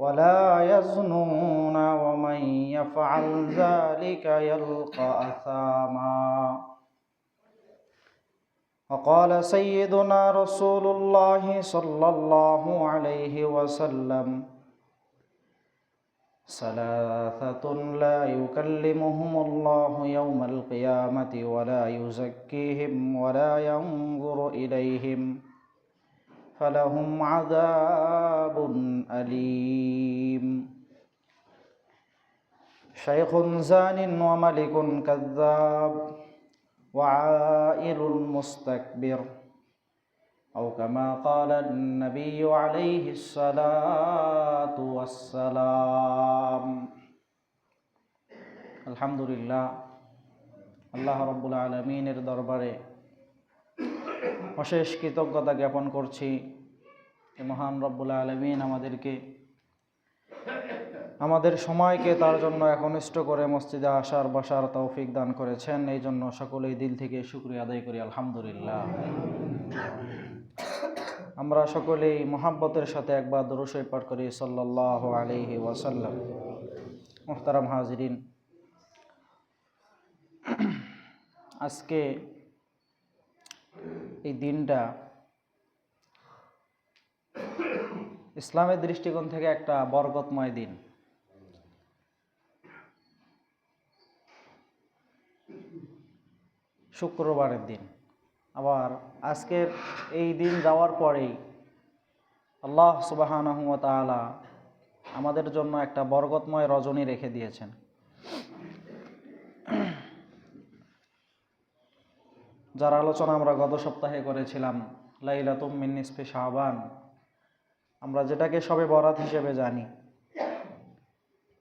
ولا يزنون ومن يفعل ذلك يلقى أثاما. وقال سيدنا رسول الله صلى الله عليه وسلم ثلاثة لا يكلمهم الله يوم القيامة ولا يزكيهم ولا ينظر إليهم. فلهم عذاب أليم شيخ زان وملك كذاب وعائل مستكبر أو كما قال النبي عليه الصلاة والسلام الحمد لله আল্লাহ রব্বুল আলমিনের দরবারে অশেষ কৃতজ্ঞতা জ্ঞাপন করছি যে মহান রব্বুল আলমিন আমাদেরকে, আমাদের সময়কে তার জন্য একনিষ্ঠ করে মসজিদে আসার, বসার তৌফিক দান করেছেন। এই জন্য সকলেই দিল থেকে শুক্রিয়া আদায় করি, আলহামদুলিল্লাহ। আমরা সকলেই মোহাব্বতের সাথে একবার দরুসই পাঠ করি সাল্লাহ আলহি ওয়াসাল্লাম। মোহতারাম হাজরিন, আজকে এই দিনটা ইসলামের দৃষ্টিকোণ থেকে একটা বরকতময় দিন। শুক্রবারের দিন। আবার আজকের এই দিন যাওয়ার পরেই আল্লাহ সুবাহানহমতালা আমাদের জন্য একটা বরকতময় রজনী রেখে দিয়েছেন। যার আলোচনা আমরা গত সপ্তাহে করেছিলাম, লাইলাতুম মিন্নিসফে শাহবান আমরা যেটাকে সবে বরাত হিসেবে জানি।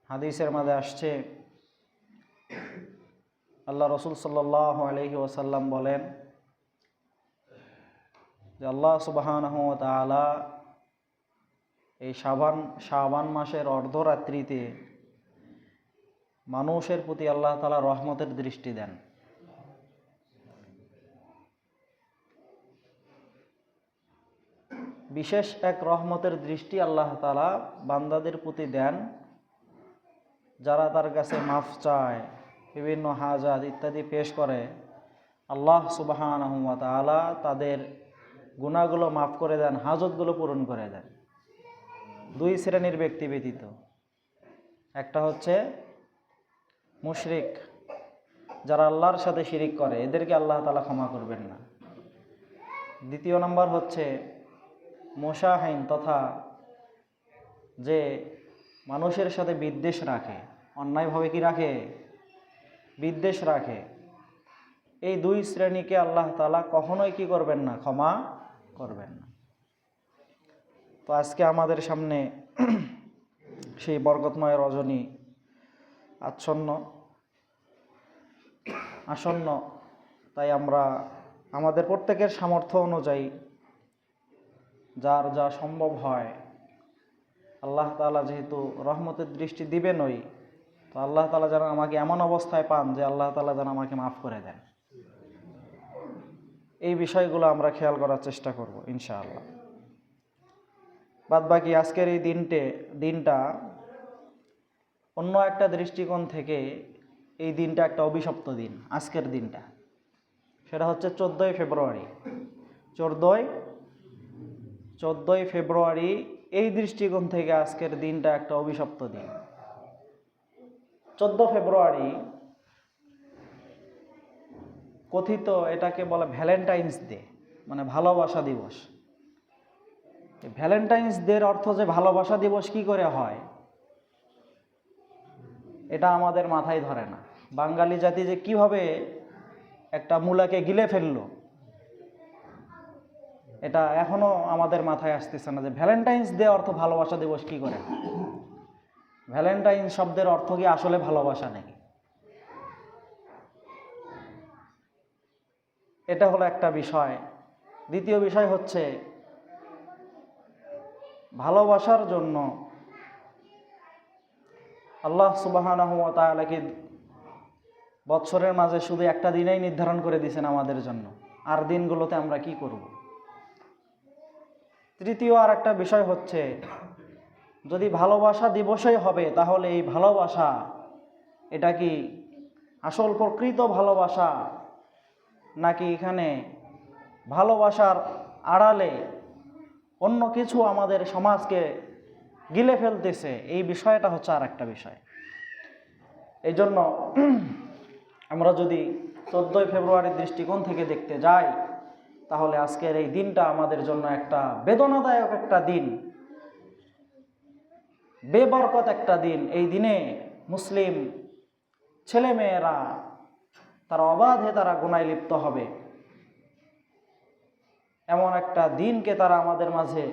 হাদিসের মাঝে আসছে, আল্লাহ রসুল আলহি ওসাল্লাম বলেন যে আল্লাহ সুবাহান এই সাবান শাবান মাসের অর্ধরাত্রিতে মানুষের প্রতি আল্লাহ তালা রহমতের দৃষ্টি দেন। বিশেষ এক রহমতের দৃষ্টি আল্লাহ তালা বান্দাদের প্রতি দেন, যারা তার কাছে মাফ চায়, বিভিন্ন হাজাত ইত্যাদি পেশ করে। আল্লাহ সুবাহান তালা তাদের গুণাগুলো মাফ করে দেন, হাজতগুলো পূরণ করে দেন। দুই শ্রেণির ব্যক্তি ব্যতীত। একটা হচ্ছে মুশরিক, যারা আল্লাহর সাথে শিরিক করে, এদেরকে আল্লাহ তালা ক্ষমা করবেন না। দ্বিতীয় নম্বর হচ্ছে মশাহীন তথা যে মানুষের সাথে বিদ্বেষ রাখে, অন্যায়ভাবে কি রাখে? বিদ্বেষ রাখে। এই দুই শ্রেণীকে আল্লাহ তালা কখনোই কি করবেন না, ক্ষমা করবেন না। তো আজকে আমাদের সামনে সেই বরকতময় রজনী আচ্ছন্ন, আসন্ন। তাই আমরা আমাদের প্রত্যেকের সামর্থ্য অনুযায়ী যার যা সম্ভব হয়। আল্লাহ তালা যেহেতু রহমতের দৃষ্টি দিবেনই, তো আল্লাহ তালা যেন আমাকে এমন অবস্থায় পান যে আল্লাহ তালা যেন আমাকে মাফ করে দেন। এই বিষয়গুলো আমরা খেয়াল করার চেষ্টা করব, ইনশাআল্লাহ। বাদ বাকি আজকের এই দিনটে, দিনটা অন্য একটা দৃষ্টিকোণ থেকে এই দিনটা একটা অভিশপ্ত দিন, আজকের দিনটা। সেটা হচ্ছে চোদ্দোই ফেব্রুয়ারি। চোদ্দোই চোদ্দোই ফেব্রুয়ারি এই দৃষ্টিকোণ থেকে আজকের দিনটা একটা অভিশপ্ত দিন। চোদ্দ ফেব্রুয়ারি কথিত এটাকে বলে ভ্যালেন্টাইন্স ডে মানে ভালোবাসা দিবস। ভ্যালেন্টাইন্স ডের অর্থ যে ভালোবাসা দিবস কি করে হয়? এটা আমাদের মাথায় ধরে না। বাঙালি জাতি যে কীভাবে একটা মূলাকে গিলে ফেলল এটা এখনও আমাদের মাথায় আসতেছে না যে ভ্যালেন্টাইন্স ডে অর্থ ভালোবাসা দিবস কী করে? ভ্যালেন্টাইন শব্দের অর্থ কি আসলে ভালোবাসা নাকি? এটা হলো একটা বিষয়। দ্বিতীয় বিষয় হচ্ছে ভালোবাসার জন্য আল্লাহ সুবাহানাহু ওয়া তাআলাকে বৎসরের মাঝে শুধু একটা দিনেই নির্ধারণ করে দিয়েছেন আমাদের জন্য। আর দিনগুলোতে আমরা কি করব? তৃতীয় আর একটা বিষয় হচ্ছে, যদি ভালোবাসা দিবসই হবে, তাহলে এই ভালোবাসা, এটা কি আসল প্রকৃত ভালোবাসা? নাকি এখানে ভালোবাসার আড়ালে অন্য কিছু আমাদের সমাজকে গিলে ফেলতেছে? এই বিষয়টা হচ্ছে আর একটা বিষয়। এই জন্য আমরা যদি চোদ্দোই ফেব্রুয়ারির দৃষ্টিকোণ থেকে দেখতে যাই তাহলে আজকের এই দিনটা আমাদের জন্য একটা বেদনাদায়ক একটা দিন। বেবরকত একটা দিন। এই দিনে মুসলিম ছেলেমেয়েরা, তারা অবাধে তারা গুনায় লিপ্ত হবে। এমন একটা দিনকে তারা আমাদের মাঝে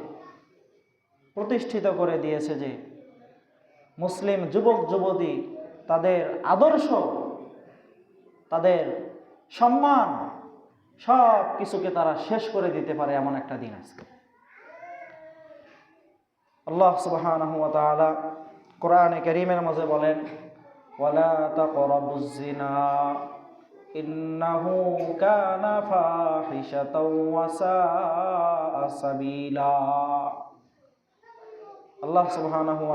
প্রতিষ্ঠিত করে দিয়েছে যে মুসলিম যুবক, যুবতী তাদের আদর্শ, তাদের সম্মান সব কিছুকে তারা শেষ করে দিতে পারে এমন একটা দিন আজকে। আল্লাহ তাআলা কোরআনে কারীমের মাঝে বলেন আল্লাহ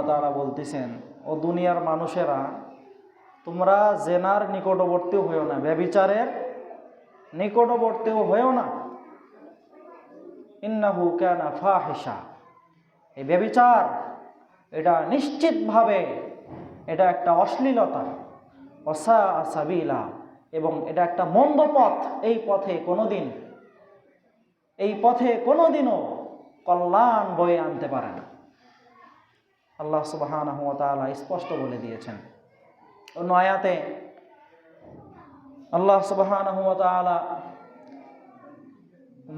তাআলা বলতেছেন ও দুনিয়ার মানুষেরা তোমরা জেনার নিকটবর্তী হয়েও না ব্যবিচারের নিকটবর্তীও হয়েও না। ইন্নাহু কানা ফাহিশা। এই ব্যবিচার এটা নিশ্চিতভাবে এটা একটা অশ্লীলতা। অসা সাবিলা, এবং এটা একটা মন্দ পথ। এই পথে কোনোদিন, এই পথে কোনোদিনও কল্যাণ বয়ে আনতে পারে না। আল্লাহ ওয়া স্পষ্ট বলে দিয়েছেন। অন্য আয়াতে আল্লাহ সুবহানাহু ওয়া তাআলা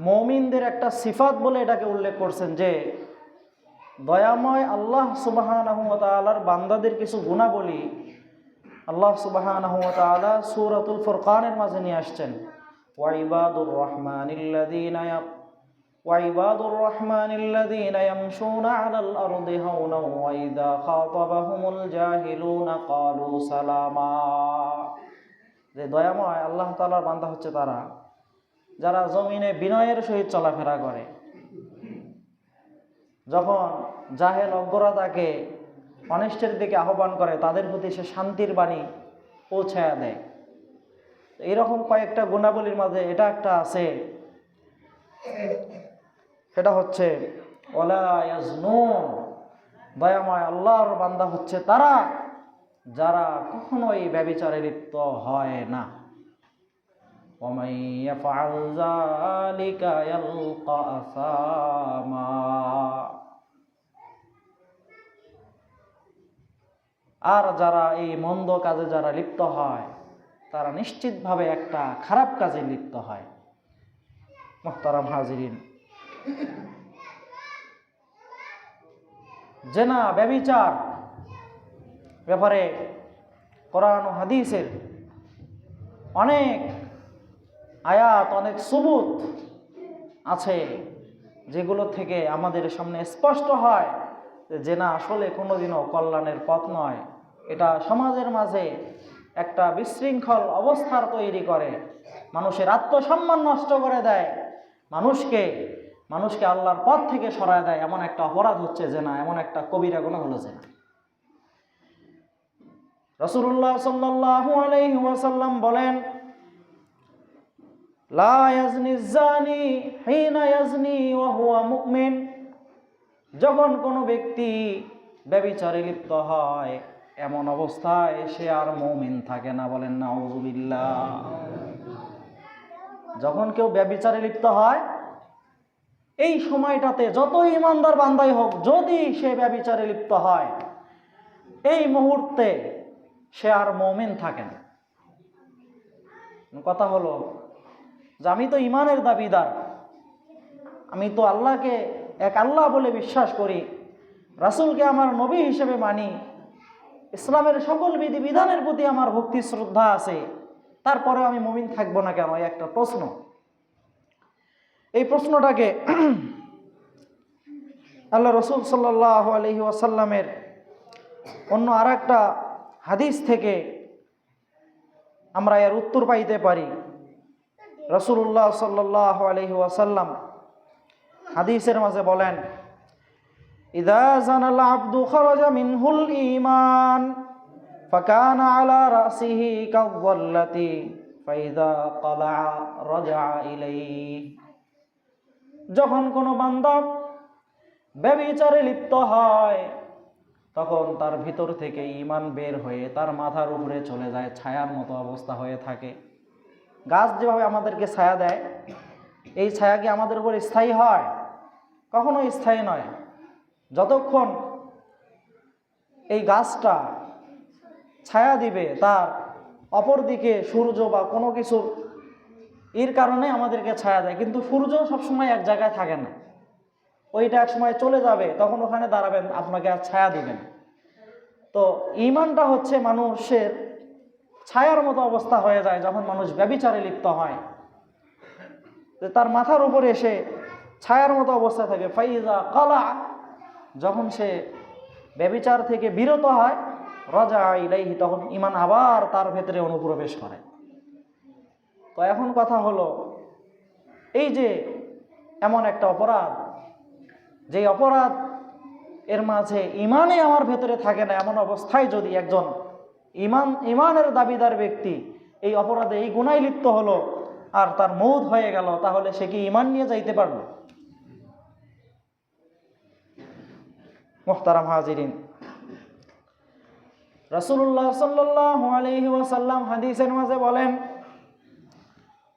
মমিনদের একটা সিফাত বলে এটাকে উল্লেখ করছেন যে দয়াময় আল্লাহ সুবহানাহু ওয়া তাআলার বান্দাদের কিছু গুণাবলী আল্লাহ সুবহানাহু ওয়া তাআলা সূরাতুল ফুরকানের মাঝে নিয়ে আসছেন ওয়াইবাদুর রহমানিল্লাযীনা ইয়াক وعباد الرحمن الذين يمشون على الأرض هونا وإذا خاطبهم الجاهلون قالوا سلاما যে দয়াময় আল্লাহ তাআলার বান্দা হচ্ছে তারা, যারা জমিনে বিনয়ের সহিত চলাফেরা করে। যখন জাহেল অজ্ঞরা তাকে অনিষ্টের দিকে আহ্বান করে, তাদের প্রতি সে শান্তির বাণী পৌঁছায়া দেয়। এইরকম কয়েকটা গুণাবলীর মাঝে এটা একটা আছে। সেটা হচ্ছে ওলা দয়াময় আল্লাহর বান্দা হচ্ছে তারা। যারা কখনোই ব্যবিচারে লিপ্ত হয় না। আর যারা এই মন্দ কাজে যারা লিপ্ত হয়, তারা নিশ্চিতভাবে একটা খারাপ কাজে লিপ্ত হয়। মোহতারাম হাজিরিন। না ব্যবিচার ব্যাপারে কোরআন হাদিসের অনেক আয়াত, অনেক সুবুত আছে, যেগুলো থেকে আমাদের সামনে স্পষ্ট হয় যে না, আসলে কোনোদিনও কল্যাণের পথ নয়। এটা সমাজের মাঝে একটা বিশৃঙ্খল অবস্থার তৈরি করে। মানুষের আত্মসম্মান নষ্ট করে দেয়। মানুষকে মানুষকে আল্লাহর পথ থেকে সরায় দেয়। এমন একটা অপরাধ হচ্ছে যে না, এমন একটা কবিরা গুণ হলো যে না। রসুল্লাহ সাল্লাহ আলাইহি ওয়াসাল্লাম বলেন, লা ইয়াজনি জানি হিনা ইয়াজনি ওয়া হুয়া যখন কোনো ব্যক্তি ব্যবিচারে লিপ্ত হয়, এমন অবস্থায় সে আর মৌমিন থাকে না বলেন না যখন কেউ ব্যবিচারে লিপ্ত হয়, এই সময়টাতে যত ইমানদার বান্দাই হোক, যদি সে ব্যবিচারে লিপ্ত হয়, এই মুহূর্তে সে আর মৌমিন থাকে না। কথা হলো, যে আমি তো ইমানের দাবিদার। আমি তো আল্লাহকে এক আল্লাহ বলে বিশ্বাস করি, রাসুলকে আমার নবী হিসেবে মানি। ইসলামের সকল বিধি বিধানের প্রতি আমার ভক্তি শ্রদ্ধা আছে। তারপরে আমি মমিন থাকব না কেন একটা প্রশ্ন। এই প্রশ্নটাকে আল্লাহ রসুল সাল্লাহ আলহি ওয়াসাল্লামের অন্য আর একটা হাদিস থেকে আমরা এর উত্তর পাইতে পারি রসুল্লাহ সাল্লাহ আলহি ওয়াসাল্লাম হাদিসের মাঝে বলেন إذا زنى العبد خرج منه الإيمان فكان على رأسه كالظلة فإذا قلع رجع إليه যখন কোনো বান্দা ব্যবিচারে লিপ্ত হয় তখন তার ভিতর থেকে ইমান বের হয়ে তার মাথার উপরে চলে যায়, ছায়ার মতো অবস্থা হয়ে থাকে। গাছ যেভাবে আমাদেরকে ছায়া দেয়, এই ছায়া কি আমাদের উপর স্থায়ী হয়? কখনো স্থায়ী নয়। যতক্ষণ এই গাছটা ছায়া দিবে, তার অপর দিকে সূর্য বা কোনো কিছু এর কারণে আমাদেরকে ছায়া দেয়। কিন্তু সূর্য সবসময় এক জায়গায় থাকে না। ওইটা এক সময় চলে যাবে, তখন ওখানে দাঁড়াবেন, আপনাকে আর ছায়া দিবেন। তো ইমানটা হচ্ছে মানুষের ছায়ার মতো অবস্থা হয়ে যায় যখন মানুষ ব্যবিচারে লিপ্ত হয়। তার মাথার উপরে এসে ছায়ার মতো অবস্থা থাকে। ফাইজা কলা, যখন সে ব্যবিচার থেকে বিরত হয়, রজা ইলাইহি, তখন ইমান আবার তার ভেতরে অনুপ্রবেশ করে। তো এখন কথা হলো, এই যে এমন একটা অপরাধ যে অপরাধ এর মাঝে ইমানে আমার ভেতরে থাকে না, এমন অবস্থায় যদি একজন ইমান, ইমানের দাবিদার ব্যক্তি এই অপরাধে, এই গুণায় লিপ্ত হলো আর তার মৌত হয়ে গেল, তাহলে সে কি ইমান নিয়ে যাইতে পারল? মোহতারাম হাজিরিন রসুল্লাহ সাল্লাহ আলহি হাদিসের মাঝে বলেন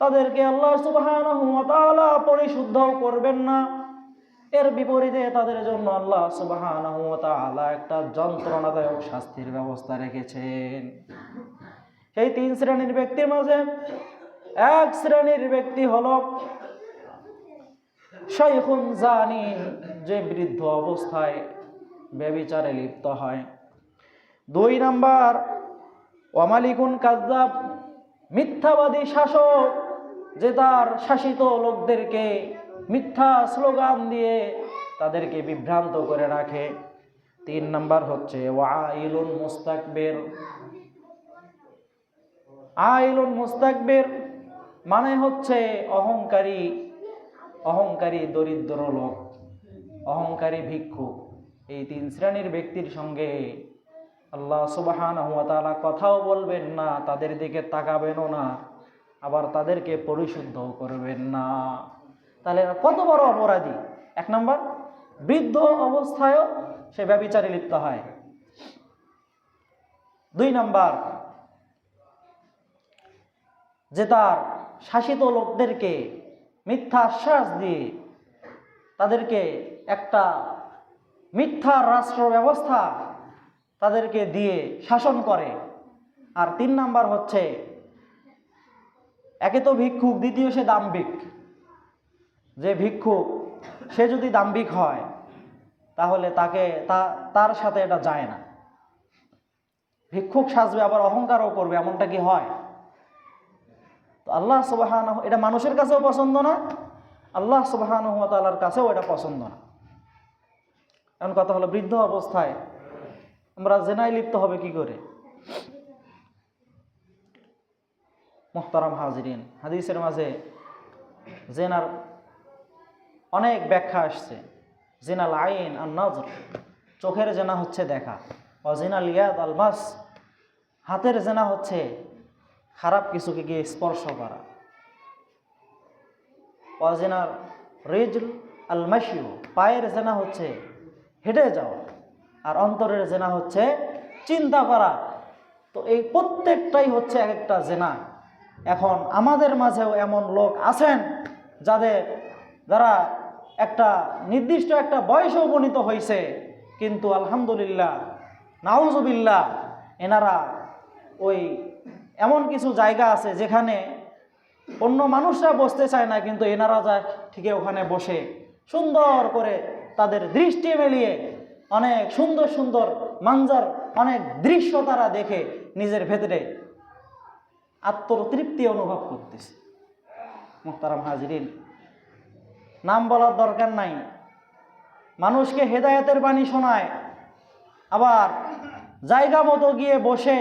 তাদেরকে আল্লাহ সুবহানাহু ওয়া পরিশুদ্ধ করবেন না। এর বিপরীতে তাদের জন্য আল্লাহ সুবহানাহু ওয়া একটা যন্ত্রণাদায়ক শাস্তির ব্যবস্থা রেখেছেন। সেই তিন শ্রেণির ব্যক্তির মাঝে এক শ্রেণির ব্যক্তি হলো শৈখুন জানিন যে বৃদ্ধ অবস্থায় ব্যবিচারে লিপ্ত হয়। দুই নাম্বার ওয়ামালিকুন কাজ্জাব মিথ্যাবাদী শাসক। যে তার শাসিত লোকদেরকে মিথ্যা স্লোগান দিয়ে তাদেরকে বিভ্রান্ত করে রাখে। তিন নাম্বার হচ্ছে, ওয়াইলুন মুস্তাকবের। আইলুন মুস্তাকবের মানে হচ্ছে অহংকারী অহংকারী দরিদ্র লোক, অহংকারী ভিক্ষু এই তিন শ্রেণির ব্যক্তির সঙ্গে আল্লাহ সুবাহান কথাও বলবেন না, তাদের দিকে তাকাবেনও না। আবার তাদেরকে পরিশুদ্ধ করবেন না। তাহলে কত বড় অপরাধী? এক নম্বর, বৃদ্ধ অবস্থায়ও সে ব্যবিচারে লিপ্ত হয়। দুই নাম্বার, যে তার শাসিত লোকদেরকে মিথ্যা আশ্বাস দিয়ে তাদেরকে একটা মিথ্যা রাষ্ট্র ব্যবস্থা তাদেরকে দিয়ে শাসন করে। আর তিন নাম্বার হচ্ছে একে তো ভিক্ষুক, দ্বিতীয় সে দাম্ভিক। যে ভিক্ষুক, সে যদি দাম্ভিক হয়, তাহলে তাকে, তা, তার সাথে এটা যায় না। ভিক্ষুক সাজবে, আবার অহংকারও করবে, এমনটা কি হয়? তো আল্লাহ সুবাহান এটা মানুষের কাছেও পছন্দ না, আল্লাহ সুবাহান তালার কাছেও এটা পছন্দ না। এমন কথা হলো, বৃদ্ধ অবস্থায় আমরা জেনায় লিপ্ত হবে কি করে? মোহতারাম হাজিরিন। হাদিসের মাঝে জেনার অনেক ব্যাখ্যা আসছে। জেনাল আইন আর নজর। চোখের জেনা হচ্ছে দেখা। ও জেনাল ইয়াদ আল মাস হাতের জেনা হচ্ছে খারাপ কিছুকে গিয়ে স্পর্শ করা। অজেনার রেজল আল মাসিউ পায়ের জেনা হচ্ছে হেঁটে যাওয়া আর অন্তরের জেনা হচ্ছে চিন্তা করা। তো এই প্রত্যেকটাই হচ্ছে এক একটা জেনা। এখন আমাদের মাঝেও এমন লোক আছেন যাদের যারা একটা নির্দিষ্ট একটা বয়সে উপনীত হয়েছে কিন্তু আলহামদুলিল্লাহ, নাউজুবিল্লাহ, এনারা ওই এমন কিছু জায়গা আছে যেখানে অন্য মানুষরা বসতে চায় না, কিন্তু এনারা যা ঠিক ওখানে বসে। সুন্দর করে তাদের দৃষ্টি মেলিয়ে অনেক সুন্দর সুন্দর মাঞ্জার, অনেক দৃশ্য তারা দেখে নিজের ভেতরে আত্মতৃপ্তি অনুভব করতেছে। মোহতারাম হাজিরিন, নাম বলার দরকার নাই। মানুষকে হেদায়তের বাণী শোনায়, আবার জায়গা মতো গিয়ে বসে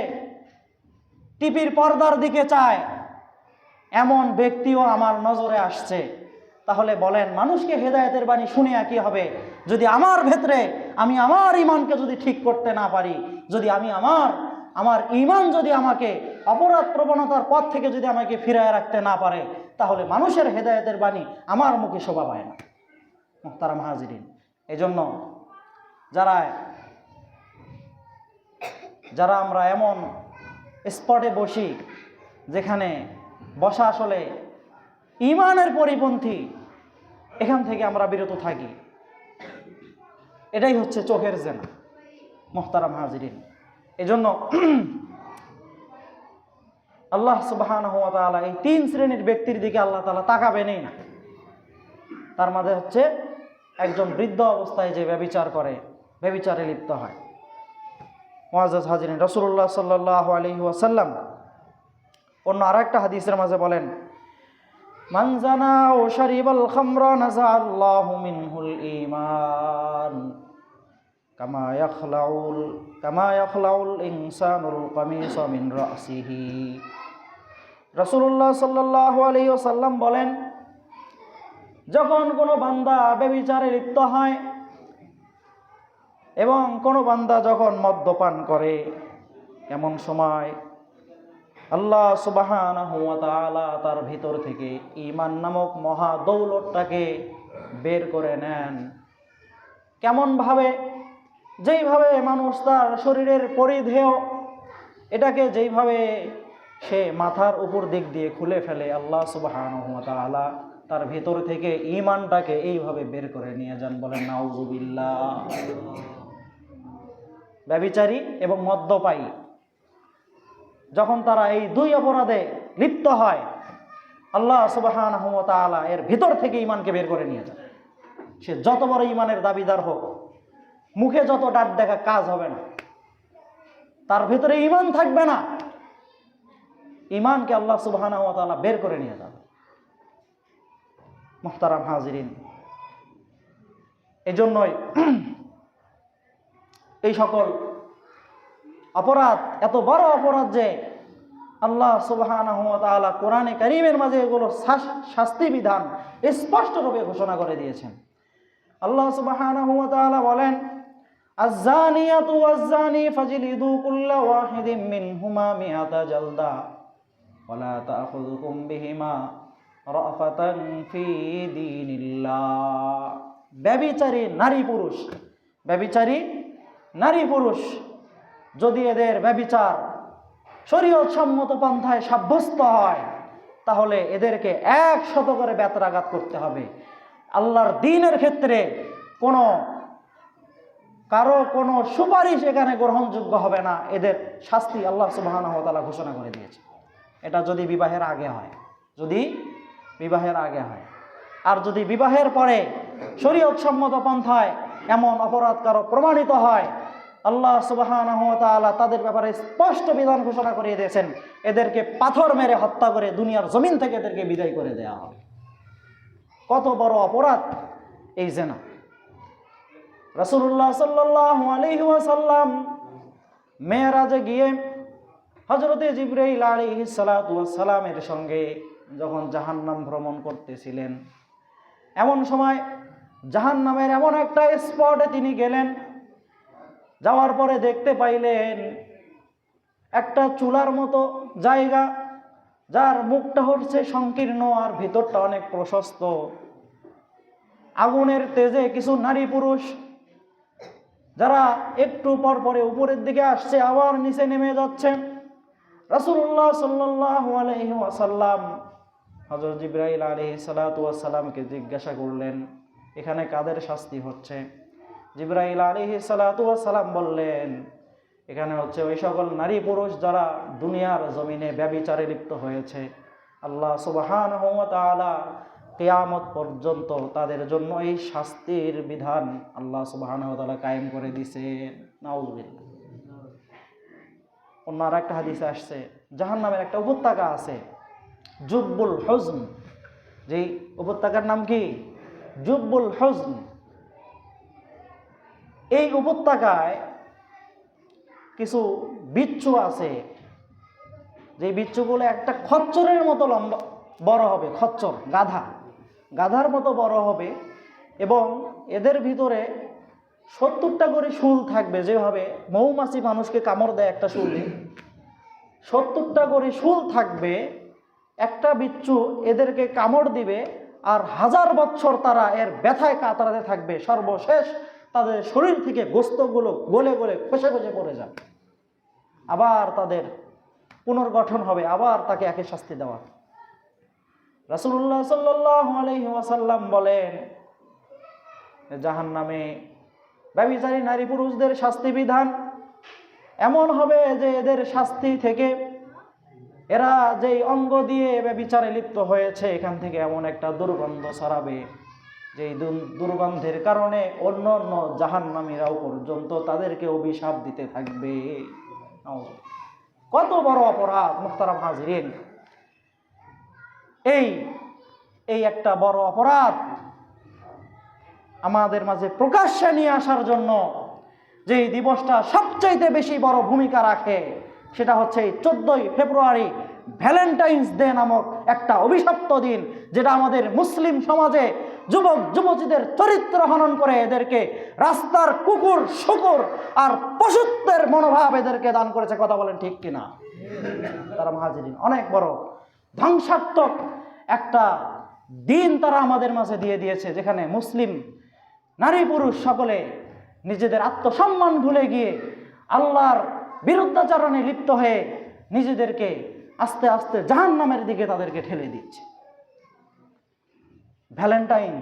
টিভির পর্দার দিকে চায়, এমন ব্যক্তিও আমার নজরে আসছে। তাহলে বলেন, মানুষকে হেদায়তের বাণী শুনিয়া কি হবে? যদি আমার ভেতরে আমি আমার ইমানকে যদি ঠিক করতে না পারি, যদি আমি আমার আমার ইমান যদি আমাকে অপরাধ প্রবণতার পথ থেকে যদি আমাকে ফিরায় রাখতে না পারে, তাহলে মানুষের হেদায়েতের বাণী আমার মুখে শোভা পায় না। মোহতারাম হাজিরিন, এজন্য যারা যারা আমরা এমন স্পটে বসি যেখানে বসা আসলে ইমানের পরিপন্থী, এখান থেকে আমরা বিরত থাকি। এটাই হচ্ছে চোখের জেনা মোহতারাম হাজিরিন। এজন্য আল্লাহ সুবাহান হুয়া এই তিন শ্রেণির ব্যক্তির দিকে আল্লাহ তাআলা তাকাবেনই না। তার মাঝে হচ্ছে একজন বৃদ্ধ অবস্থায় যে ব্যবিচার করে, ব্যবিচারে লিপ্ত হয়। মোয়াজ হাজিরিন রসুল্লাহ সাল্লাহ আলহি ওয়াসাল্লাম অন্য আর একটা হাদিসের মাঝে বলেন মানজানা ও শরিবল খামরা ইমান কামা ইয়াখলাউল, কামা ইনসানুল কামিস মিন রাসিহি। রাসূলুল্লাহ সাল্লাল্লাহু আলাইহি ওয়াসাল্লাম বলেন, যখন কোনো বান্দা ব্যভিচারে লিপ্ত হয় এবং কোনো বান্দা যখন মদ্যপান করে, এমন সময় আল্লাহ সুবাহান তার ভিতর থেকে ইমান নামক মহা দৌলতটাকে বের করে নেন। কেমনভাবে? যেইভাবে মানুষ তার শরীরের পরিধেয়, এটাকে যেইভাবে সে মাথার উপর দিক দিয়ে খুলে ফেলে আল্লাহ সুবাহান তালা তার ভেতর থেকে ইমানটাকে এইভাবে বের করে নিয়ে যান বলেন নাউজুবিল্লাহ ব্যবিচারী এবং মদ্যপায়ী, যখন তারা এই দুই অপরাধে লিপ্ত হয়, আল্লাহ সুবাহান এর ভিতর থেকে ইমানকে বের করে নিয়ে যান। সে যত বড় ইমানের দাবিদার হোক, মুখে যত ডাক দেখা কাজ হবে না, তার ভিতরে ইমান থাকবে না। ইমানকে আল্লাহ সুবাহানা বের করে নিয়ে যাবে। মোহতারাম হাজিরিন। এজন্যই এই সকল অপরাধ, এত বড় অপরাধ যে আল্লাহ সুবাহানা কোরআনে কারিমের মাঝে এগুলো শাস্তি বিধান স্পষ্টরূপে ঘোষণা করে দিয়েছেন। আল্লাহ সুবাহানা তালা বলেন আজানি আজানি ফাজিলিদু কুল্লা ওয়াহিদিম মিনহুমা মিয়াতা জালদা। ولا تأخذكم بهما رأفة في دين الله ব্যবিচারী নারী পুরুষ ব্যবিচারী নারী পুরুষ যদি এদের ব্যবিচার শরীয়ত সম্মত পন্থায় সাব্যস্ত হয় তাহলে এদেরকে এক শত করে বেতরাঘাত করতে হবে আল্লাহর দিনের ক্ষেত্রে কোনো কারো কোনো সুপারিশ এখানে গ্রহণযোগ্য হবে না এদের শাস্তি আল্লাহ সুবাহানহতালা ঘোষণা করে দিয়েছে এটা যদি বিবাহের আগে হয়, যদি বিবাহের আগে হয়। আর যদি বিবাহের পরে শরীয়ত সম্মত পন্থায় এমন অপরাধ কারও প্রমাণিত হয়, আল্লাহ সুবাহান তাদের ব্যাপারে স্পষ্ট বিধান ঘোষণা করিয়ে দিয়েছেন, এদেরকে পাথর মেরে হত্যা করে দুনিয়ার জমিন থেকে এদেরকে বিদায় করে দেওয়া হবে। কত বড় অপরাধ এই জেনা। রসুল্লাহ সাল্লাহ আলহিহাসাল্লাম মেয়েরাজে গিয়ে হজরতে জিব্রাইল আলী সালাতামের সঙ্গে যখন জাহান্নাম ভ্রমণ করতেছিলেন, এমন সময় জাহান্নামের এমন একটা স্পটে তিনি গেলেন, যাওয়ার পরে দেখতে পাইলেন একটা চুলার মতো জায়গা, যার মুখটা হচ্ছে সংকীর্ণ আর ভিতরটা অনেক প্রশস্ত। আগুনের তেজে কিছু নারী পুরুষ, যারা একটু পর পরে উপরের দিকে আসছে, আবার নিচে নেমে যাচ্ছে রাসুল্লাহ সাল্লাহ আলহিহাসাল্লাম হজরত জিব্রাইল আলহি সালাতামকে জিজ্ঞাসা করলেন, এখানে কাদের শাস্তি হচ্ছে? জিব্রাইল আলহি সালাতাম বললেন, এখানে হচ্ছে ওই সকল নারী পুরুষ যারা দুনিয়ার জমিনে ব্যবিচারে লিপ্ত হয়েছে, আল্লাহ সুবাহান কেয়ামত পর্যন্ত তাদের জন্য এই শাস্তির বিধান আল্লাহ সুবহানাহু ওয়া কায়েম করে দিছে নাউজুবিল্লাহ। অন্য আর একটা হাদিসে আসছে জাহান নামের একটা উপত্যকা আছে, জুব্বুল হজন। যেই উপত্যকার নাম কি? জুব্বুল হজন। এই উপত্যকায় কিছু বিচ্ছু আছে, যে বিচ্ছুগুলো একটা খচ্চরের মতো লম্বা, বড় হবে, খচ্চর, গাধা। গাধার মতো বড় হবে এবং এদের ভিতরে সত্তরটা করে শুল থাকবে যেভাবে মৌমাছি মানুষকে কামড় দেয় একটা শুল সত্তরটা করে শুল থাকবে, একটা বিচ্ছু এদেরকে কামড় দিবে আর হাজার বছর তারা এর ব্যথায় কাতরাতে থাকবে। সর্বশেষ তাদের শরীর থেকে গোস্তগুলো গলে গলে খসে খসে পড়ে যাবে। আবার তাদের পুনর্গঠন হবে, আবার তাকে একে শাস্তি দেওয়া। রাসুল্লাহ সাল্লাহ আলহি ওয়াসাল্লাম বলেন জাহান নামে ব্যবিচারী নারী পুরুষদের শাস্তি বিধান। এমন হবে যে এদের শাস্তি থেকে এরা যেই অঙ্গ দিয়ে ব্যবিচারে লিপ্ত হয়েছে, এখান থেকে এমন একটা দুর্গন্ধ ছড়াবে, যেই দুর্গন্ধের কারণে অন্য অন্য জাহান্নামীরাও পর্যন্ত তাদেরকে অভিশাপ দিতে থাকবে। কত বড় অপরাধ, মুখতারাম হাজরিন। এই এই একটা বড় অপরাধ। আমাদের মাঝে প্রকাশ্যে নিয়ে আসার জন্য যে দিবসটা সবচাইতে বেশি বড় ভূমিকা রাখে, সেটা হচ্ছে চোদ্দই ফেব্রুয়ারি ভ্যালেন্টাইন্স ডে নামক একটা অভিশপ্ত দিন, যেটা আমাদের মুসলিম সমাজে যুবক, যুবতীদের চরিত্র হনন করে এদেরকে রাস্তার কুকুর, শুকুর আর পশুত্বের মনোভাব এদেরকে দান করেছে, কথা বলেন ঠিক কিনা? তারা মহাজিরিন, অনেক বড় ধ্বংসাত্মক একটা দিন তারা আমাদের মাঝে দিয়ে দিয়েছে, যেখানে মুসলিম নারী পুরুষ সকলে নিজেদের আত্মসম্মান ভুলে গিয়ে আল্লাহর বিরুদ্ধাচরণে লিপ্ত হয়ে নিজেদেরকে আস্তে আস্তে জাহান নামের দিকে তাদেরকে ঠেলে দিচ্ছে। ভ্যালেন্টাইন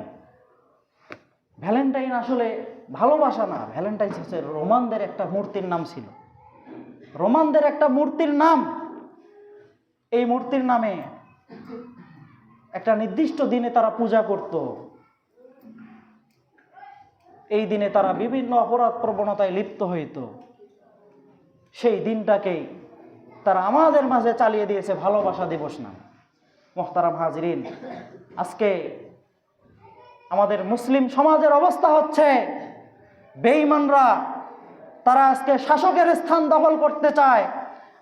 ভ্যালেন্টাইন আসলে ভালোবাসা না, ভ্যালেন্টাইন হচ্ছে রোমানদের একটা মূর্তির নাম ছিল। রোমানদের একটা মূর্তির নাম, এই মূর্তির নামে একটা নির্দিষ্ট দিনে তারা পূজা করত। এই দিনে তারা বিভিন্ন অপরাধ প্রবণতায় লিপ্ত হইত। সেই দিনটাকেই তারা আমাদের মাঝে চালিয়ে দিয়েছে ভালোবাসা দিবস নাম। মোহতারাম হাজরিন, আজকে আমাদের মুসলিম সমাজের অবস্থা হচ্ছে, বেঈমানরা তারা আজকে শাসকের স্থান দখল করতে চায়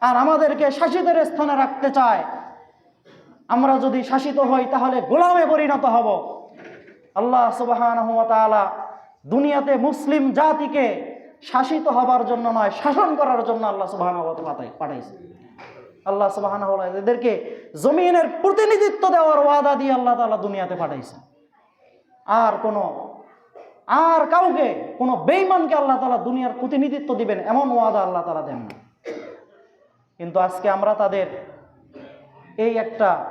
আর আমাদেরকে শাসিতের স্থানে রাখতে চায়। আমরা যদি শাসিত হই তাহলে গোলামে পরিণত হব। আল্লাহ তাআলা দুনিয়াতে মুসলিম জাতিকে শাসিত হবার জন্য নয়, শাসন করার জন্য আল্লাহ তাআলা পাঠাইছে। আল্লাহ তাআলা এদেরকে জমিনের প্রতিনিধিত্ব দেওয়ার ওয়াদা দিয়ে আল্লাহ তাআলা দুনিয়াতে পাঠাইছে। আর কোনো, আর কাউকে, কোনো বেঈমানকে আল্লাহ তাআলা দুনিয়ার প্রতিনিধিত্ব দিবেন এমন ওয়াদা আল্লাহ তালা দেন না। কিন্তু আজকে আমরা তাদের এই একটা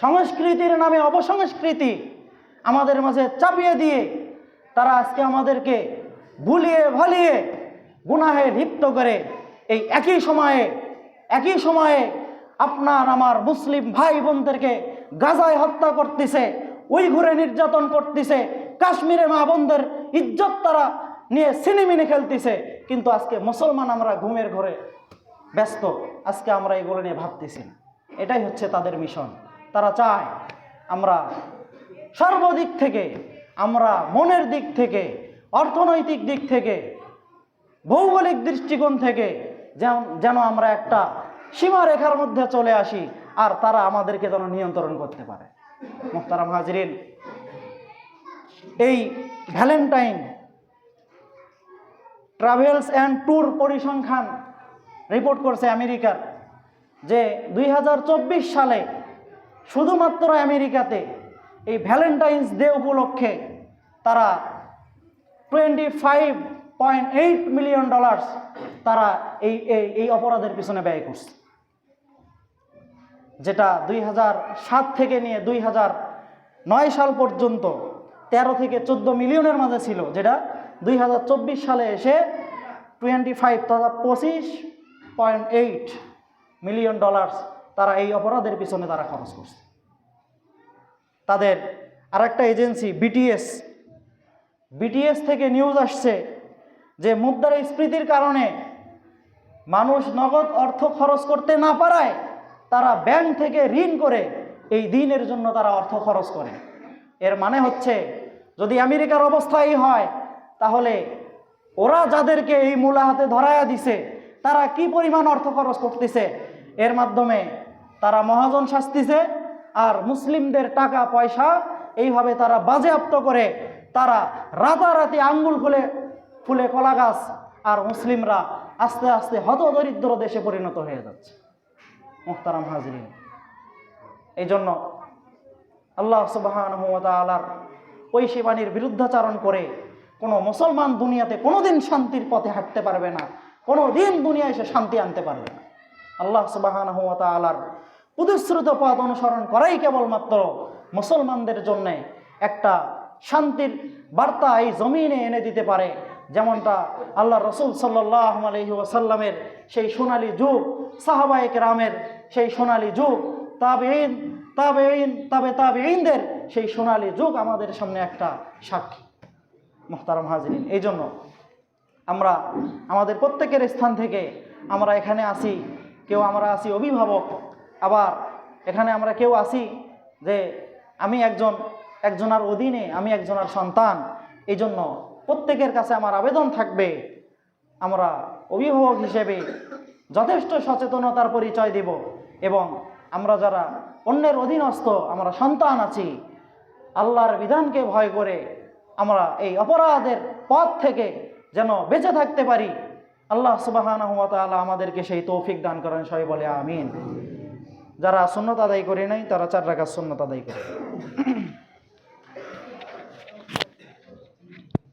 সংস্কৃতির নামে অপসংস্কৃতি আমাদের মাঝে চাপিয়ে দিয়ে তারা আজকে আমাদেরকে ভুলিয়ে ভালিয়ে গুনাহে লিপ্ত করে এই একই সময়ে একই সময়ে আপনার আমার মুসলিম ভাই বোনদেরকে গাজায় হত্যা করতেছে ওই ঘুরে নির্যাতন করতেছে, কাশ্মীরে মা বোনদের ইজ্জত তারা নিয়ে সিনেমিনে খেলতেছে, কিন্তু আজকে মুসলমান আমরা ঘুমের ঘরে ব্যস্ত, আজকে আমরা এগুলো নিয়ে ভাবতেছি এটাই হচ্ছে তাদের মিশন। তারা চায় আমরা সর্বদিক থেকে আমরা মনের দিক থেকে, অর্থনৈতিক দিক থেকে, ভৌগোলিক দৃষ্টিকোণ থেকে যেন আমরা একটা সীমারেখার মধ্যে চলে আসি আর তারা আমাদেরকে যেন নিয়ন্ত্রণ করতে পারে। মোহতারাম হাজরিন, এই ভ্যালেন্টাইন ট্রাভেলস অ্যান্ড ট্যুর পরিসংখ্যান রিপোর্ট করছে আমেরিকার যে দুই হাজার চব্বিশ সালে শুধুমাত্র আমেরিকাতে এই ভ্যালেন্টাইন্স ডে উপলক্ষে তারা twenty five point eight million dollars তারা এই এই অপরাধের পিছনে ব্যয় করছে। যেটা দুই সাত থেকে নিয়ে দুই নয় সাল পর্যন্ত তেরো থেকে চোদ্দ মিলিয়নের মাঝে ছিল, যেটা দুই হাজার চব্বিশ সালে এসে টোয়েন্টি ফাইভ তথা পঁচিশ পয়েন্ট এইট মিলিয়ন ডলার্স তারা এই অপরাধের পিছনে তারা খরচ করছে। তাদের আরেকটা এজেন্সি বিটিএস বিটিএস থেকে নিউজ আসছে যে মুদ্রার মুদ্রাস্ফীতির কারণে মানুষ নগদ অর্থ খরচ করতে না পারায় তারা ব্যাংক থেকে ঋণ করে এই দিনের জন্য তারা অর্থ খরচ করে। এর মানে হচ্ছে, যদি আমেরিকার অবস্থা এই হয়, তাহলে ওরা যাদেরকে এই মূলা হাতে ধরায়া দিছে, তারা কি পরিমাণ অর্থ খরচ করতেছে? এর মাধ্যমে তারা মহাজন শাস্তিছে আর মুসলিমদের টাকা, পয়সা এইভাবে তারা বাজেয়াপ্ত করে তারা রাতারাতি আঙ্গুল খুলে ফুলে কলা গাছ আর মুসলিমরা আস্তে আস্তে হত দরিদ্র দেশে পরিণত হয়ে যাচ্ছে। মোহতারাম হাজরিন এই জন্য আল্লাহ সুবাহান আলার ওই শিবানীর বিরুদ্ধাচারণ করে কোনো মুসলমান দুনিয়াতে কোনো দিন শান্তির পথে হাঁটতে পারবে না কোনো দিন দুনিয়ায় সে শান্তি আনতে পারবে না। আল্লাহ সুবাহান আলার প্রতিশ্রুত পথ অনুসরণ করাই কেবলমাত্র মুসলমানদের জন্যে একটা শান্তির বার্তা এই জমিনে এনে দিতে পারে, যেমনটা আল্লাহ রসুল সাল্লাহ আলহি ওয়াসাল্লামের সেই সোনালী যুগ সাহাবায়ক রামের সেই সোনালী যুগ তাবেইন তাবেইন তাবে তাবেইনদের সেই সোনালী যুগ আমাদের সামনে একটা সাক্ষী। মোহতারাম হাজরিন, এই জন্য আমরা আমাদের প্রত্যেকের স্থান থেকে আমরা এখানে আসি, কেউ আমরা আসি অভিভাবক আবার এখানে আমরা কেউ আসি যে আমি একজন, একজনার অধীনে আমি একজনার সন্তান এই জন্য প্রত্যেকের কাছে আমার আবেদন থাকবে। আমরা অভিভাবক হিসেবে যথেষ্ট সচেতনতার পরিচয় দেব এবং আমরা যারা অন্যের অধীনস্থ, আমরা সন্তান আছি, আল্লাহর বিধানকে ভয় করে আমরা এই অপরাধের পথ থেকে যেন বেঁচে থাকতে পারি। আল্লাহ সুবাহান আমাদেরকে সেই তৌফিক দান করেন, সবাই বলে আমিন। যারা সুন্নত আদায় করে নাই তারা চার রাখা সুন্নত আদায় করে।